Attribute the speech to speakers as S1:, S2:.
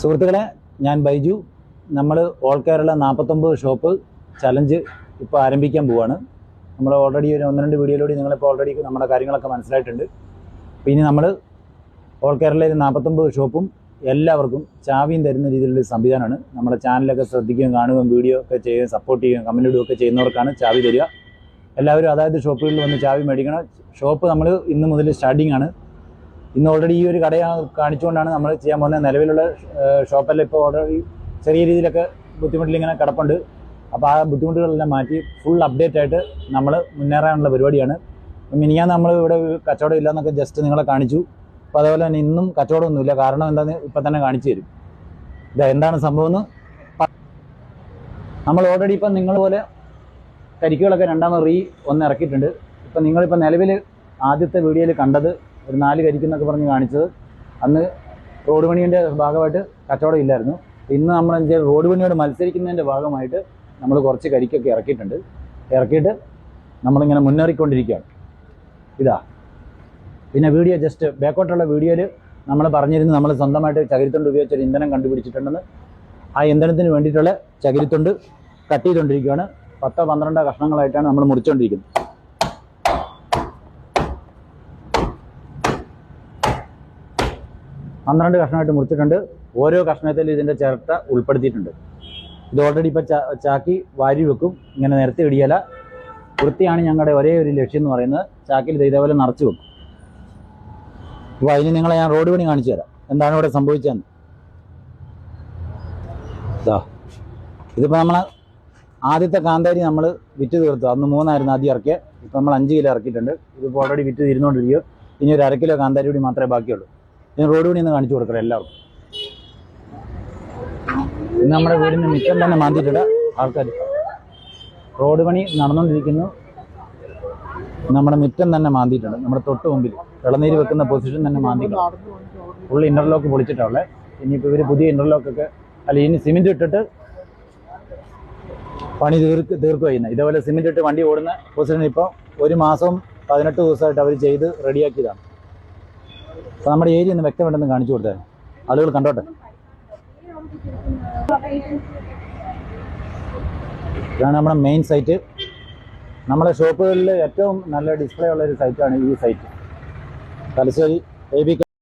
S1: സുഹൃത്തുക്കളെ ഞാൻ ബൈജു. നമ്മൾ ഓൾ കേരള നാൽപ്പത്തൊമ്പത് ഷോപ്പ് ചലഞ്ച് ഇപ്പോൾ ആരംഭിക്കാൻ പോവാണ്. നമ്മൾ ഓൾറെഡി ഒരു ഒന്ന് രണ്ട് വീഡിയോയിലൂടെ നിങ്ങളിപ്പോൾ ഓൾറെഡി നമ്മുടെ കാര്യങ്ങളൊക്കെ മനസ്സിലായിട്ടുണ്ട്. പിന്നെ നമ്മൾ ഓൾ കേരളയിൽ നാൽപ്പത്തൊമ്പത് ഷോപ്പും എല്ലാവർക്കും ചാവിയും തരുന്ന രീതിയിലുള്ള സംവിധാനമാണ്. നമ്മുടെ ചാനലൊക്കെ ശ്രദ്ധിക്കുകയും കാണുകയും വീഡിയോ ഒക്കെ ചെയ്യുകയും സപ്പോർട്ട് ചെയ്യുകയും കമന്റ് ഇടുകയൊക്കെ ചെയ്യുന്നവർക്കാണ് ചാവി തരിക. എല്ലാവരും അതായത് ഷോപ്പുകളിൽ വന്ന് ചാവി മേടിക്കണം. ഷോപ്പ് നമ്മൾ ഇന്ന് മുതൽ സ്റ്റാർട്ടിങ്ങാണ് ഇന്ന് ഓൾറെഡി ഈ ഒരു കടയാണ് കാണിച്ചുകൊണ്ടാണ് നമ്മൾ ചെയ്യാൻ പോകുന്നത്. നിലവിലുള്ള ഷോപ്പെല്ലാം ഇപ്പോൾ ഓൾറെഡി ചെറിയ രീതിയിലൊക്കെ ബുദ്ധിമുട്ടിൽ ഇങ്ങനെ കിടപ്പുണ്ട്. അപ്പോൾ ആ ബുദ്ധിമുട്ടുകളെല്ലാം മാറ്റി ഫുൾ അപ്ഡേറ്റ് ആയിട്ട് നമ്മൾ മുന്നേറാനുള്ള പരിപാടിയാണ്. മിനിയാൻ നമ്മൾ ഇവിടെ കച്ചവടം ഇല്ലയെന്നൊക്കെ ജസ്റ്റ് നിങ്ങളെ കാണിച്ചു. അപ്പോൾ അതേപോലെ തന്നെ ഇന്നും കച്ചവടമൊന്നുമില്ല. കാരണം എന്താണെന്ന് ഇപ്പം തന്നെ കാണിച്ചു തരും. ഇതാ എന്താണ് സംഭവം എന്ന്? നമ്മൾ ഓൾറെഡി ഇപ്പം നിങ്ങൾ പോലെ കരിക്കുകളൊക്കെ രണ്ടാമത് റീ ഒന്ന് ഇറക്കിയിട്ടുണ്ട്. ഇപ്പം നിങ്ങളിപ്പോൾ നിലവിൽ ആദ്യത്തെ വീഡിയോയിൽ കണ്ടത് ഒരു നാല് കരിക്കെന്നൊക്കെ പറഞ്ഞ് കാണിച്ചത്. അന്ന് റോഡ് പണിയുടെ ഭാഗമായിട്ട് കച്ചവടം ഇല്ലായിരുന്നു. ഇന്ന് നമ്മൾ എന്താ റോഡ് പണിയോട് മത്സരിക്കുന്നതിന്റെ ഭാഗമായിട്ട് നമ്മൾ കുറച്ച് കരിക്കൊക്കെ ഇറക്കിയിട്ടുണ്ട്. ഇറക്കിയിട്ട് നമ്മളിങ്ങനെ മുന്നേറിക്കൊണ്ടിരിക്കുകയാണ്. ഇതാ. പിന്നെ വീഡിയോ ജസ്റ്റ് ബാക്കോട്ടുള്ള വീഡിയോയിൽ നമ്മൾ പറഞ്ഞിരുന്നു നമ്മൾ സ്വന്തമായിട്ട് ചകിരിത്തൊണ്ട് ഉപയോഗിച്ചൊരു ഇന്ധനം കണ്ടുപിടിച്ചിട്ടുണ്ടെന്ന്. ആ ഇന്ധനത്തിന് വേണ്ടിയിട്ടുള്ള ചകിരിത്തൊണ്ട് കട്ട് ചെയ്തുകൊണ്ടിരിക്കുകയാണ്. പത്തോ പന്ത്രണ്ടോ കഷ്ണങ്ങളായിട്ടാണ് നമ്മൾ മുറിച്ചുകൊണ്ടിരിക്കുന്നത് പന്ത്രണ്ട് കഷ്ണമായിട്ട് മുറിച്ചിട്ടുണ്ട്. ഓരോ കഷ്ണത്തിൽ ഇതിന്റെ ചിരട്ട ഉൾപ്പെടുത്തിയിട്ടുണ്ട്. ഇത് ഓൾറെഡി ഇപ്പോൾ ചാക്കി വാരി വെക്കും. ഇങ്ങനെ നിരത്തി ഇടിയല. വൃത്തിയാണ് ഞങ്ങളുടെ ഒരേ ഒരു ലക്ഷ്യം എന്ന് പറയുന്നത്. ചാക്കിൽ ഇത് ഇതേപോലെ നിറച്ച് വെക്കും. അപ്പോൾ അതിന് നിങ്ങളെ ഞാൻ റോഡ് പണി കാണിച്ചു തരാം. എന്താണ് ഇവിടെ സംഭവിച്ചതെന്ന്. ഇതാ ഇതിപ്പോൾ നമ്മൾ ആദ്യത്തെ കാന്താരി നമ്മൾ വിറ്റ് തീർത്തു. അന്ന് മൂന്നായിരുന്നു ആദ്യം ഇറക്കിയത് ഇപ്പോൾ നമ്മൾ അഞ്ച് കിലോ ഇറക്കിയിട്ടുണ്ട്. ഇതിപ്പോൾ ഓൾറെഡി വിറ്റ് തീരുന്നോണ്ടിരിക്കും ഇനി ഒരു അര കിലോ കാന്താരി കൂടി മാത്രമേ ബാക്കിയുള്ളൂ. ഇനി റോഡ് പണി ഒന്ന് കാണിച്ചു കൊടുക്കണം എല്ലാവർക്കും. ഇന്ന് നമ്മുടെ വീടിന് മിച്ചം തന്നെ മാന്തിയിട്ടിട്ട് ആൾക്കാർ റോഡ് പണി നടന്നുകൊണ്ടിരിക്കുന്നു നമ്മുടെ മിറ്റം തന്നെ മാന്തിയിട്ടുണ്ട്. നമ്മുടെ തൊട്ട് മുമ്പിൽ ഇളനീര് വെക്കുന്ന പൊസിഷൻ തന്നെ മാന്തിയിട്ടുണ്ട്. ഫുൾ ഇന്റർലോക്ക് പൊളിച്ചിട്ടുള്ളത് ഇനിയിപ്പോൾ ഇവർ പുതിയ ഇന്റർലോക്കൊക്കെ അല്ല ഇനി സിമെന്റ് ഇട്ടിട്ട് പണി തീർക്ക് തീർക്കുക ചെയ്യുന്നത് ഇതേപോലെ സിമെന്റ് ഇട്ട് വണ്ടി ഓടുന്ന പൊസിഷൻ ഇപ്പോൾ ഒരു മാസവും പതിനെട്ട് ദിവസമായിട്ട് അവർ ചെയ്ത് റെഡിയാക്കിയതാണ് അപ്പോൾ നമ്മുടെ ഏരിയ ഒന്ന് വ്യക്തമായിട്ടൊന്ന് കാണിച്ചു കൊടുത്തേ. ആളുകൾ കണ്ടോട്ടെ? ഇതാണ് നമ്മുടെ മെയിൻ സൈറ്റ് നമ്മുടെ ഷോപ്പുകളിൽ ഏറ്റവും നല്ല ഡിസ്പ്ലേ ഉള്ള ഒരു സൈറ്റാണ് ഈ സൈറ്റ് തലശ്ശേരി എ